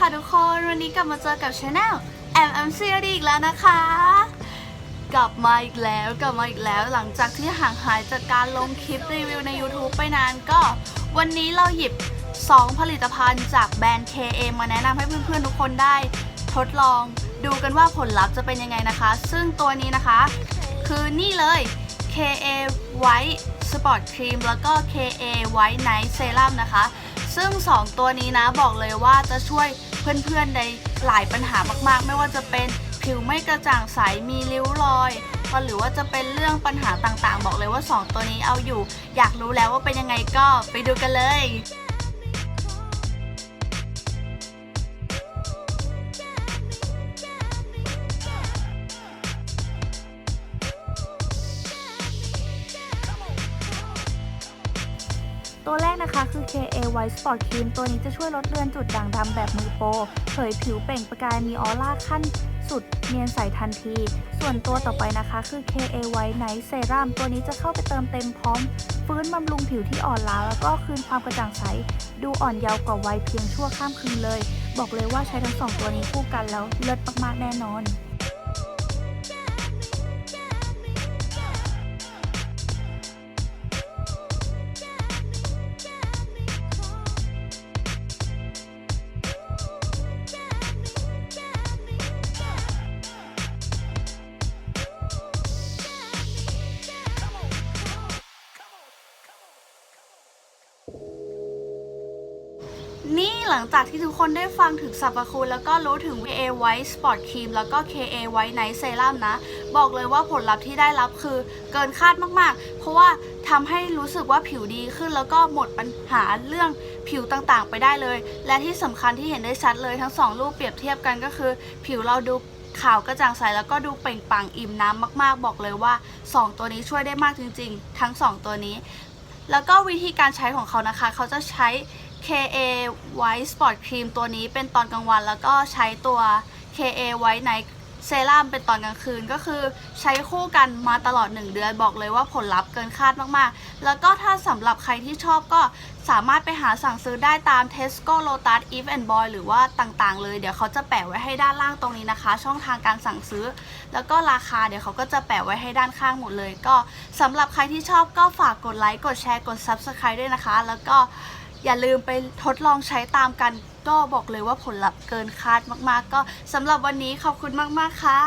ค่ะทุกคน วันนี้กลับมาเจอกับช anel M M C อีกแล้วนะคะ กลับมาอีกแล้วกลับมาอีกแล้วหลังจากที่ห่างหายจากการลงคลิปรีวิวใน YouTube ไปนานก็ วันนี้เราหยิบ 2 ผลิตภัณฑ์จากแบรนด์ KA มาแนะนำให้เพื่อนๆทุกคนได้ทดลองดูกันว่าผลลัพธ์จะเป็นยังไงนะคะ ซึ่งตัวนี้นะคะ คือนี่เลย KA White สปอร์ตครีมแล้วก็ KA White Night Serum นะคะ ซึ่ง 2 ตัวนี้นะบอกเลยว่าจะช่วยเพื่อนๆในหลายปัญหามากๆ ไม่ว่าจะเป็นผิวไม่กระจ่างใสมีริ้วรอยหรือว่าจะเป็นเรื่องปัญหาต่างๆ บอกเลยว่า 2 ตัวนี้เอาอยู่ อยากรู้แล้วว่าเป็นยังไงก็ไปดูกันเลย ตัวแรกนะคะคือ KA White Spot Cream ตัวนี้จะช่วยลดเลือนจุดด่างดำแบบมือโปรเผยผิวเปล่งประกายมีออร่าขั้นสุดเนียนใสทันที ส่วนตัวต่อไปนะคะคือ KA White Night Serum ตัวนี้จะเข้าไปเติมเต็มพร้อม ฟื้นบำรุงผิวที่อ่อนล้าแล้วก็คืนความกระจ่างใส ดูอ่อนเยาว์กว่าวัยเพียงชั่วข้ามคืนเลย บอกเลยว่าใช้ทั้งสองตัวนี้คู่กันแล้วเลิศมากๆแน่นอน นี่หลังจากที่ทุกคนได้ฟังถึงสรรพคุณแล้วก็รู้ถึง KA White Sport Cream แล้วก็ KA White Night Serum นะ บอกเลยว่าผลลัพธ์ที่ได้รับคือเกินคาดมากๆ เพราะว่าทำให้รู้สึกว่าผิวดีขึ้นแล้วก็หมดปัญหาเรื่องผิวต่างๆ ไปได้เลย และที่สำคัญที่เห็นได้ชัดเลยทั้งสองรูปเปรียบเทียบกันก็คือ ผิวเราดูขาวกระจ่างใสแล้วก็ดูเปล่งปลั่งอิ่มน้ำมากๆ บอกเลยว่า 2 ตัวนี้ช่วยได้มากจริง ๆ ทั้ง 2 ตัวนี้ แล้วก็วิธีการใช้ของเขานะคะ เขาจะใช้ KA White Sport Cream ตัวนี้เป็นตอนกลางวัน แล้วก็ใช้ตัว KA White Night Serum เป็นตอนกลางคืนก็คือใช้คู่กันมาตลอด 1 เดือนบอกเลยว่าผลลัพธ์เกินคาดมากๆ แล้วก็ถ้าสำหรับใครที่ชอบก็สามารถไปหาสั่งซื้อได้ตาม Tesco Lotus Eve and Boy หรือว่าต่างๆ เลยเดี๋ยวเขาจะแปะไว้ให้ด้านล่างตรงนี้นะคะ ช่องทางการสั่งซื้อ แล้วก็ราคาเดี๋ยวเขาก็จะแปะไว้ให้ด้านข้างหมดเลย ก็สำหรับใครที่ชอบก็ฝากกดไลค์กดแชร์กด Subscribe ด้วยนะคะ แล้วก็ อย่าลืมไปทดลองใช้ตามกัน ก็บอกเลยว่าผลลัพธ์เกินคาดมากๆ ก็สำหรับวันนี้ขอบคุณมากๆค่ะ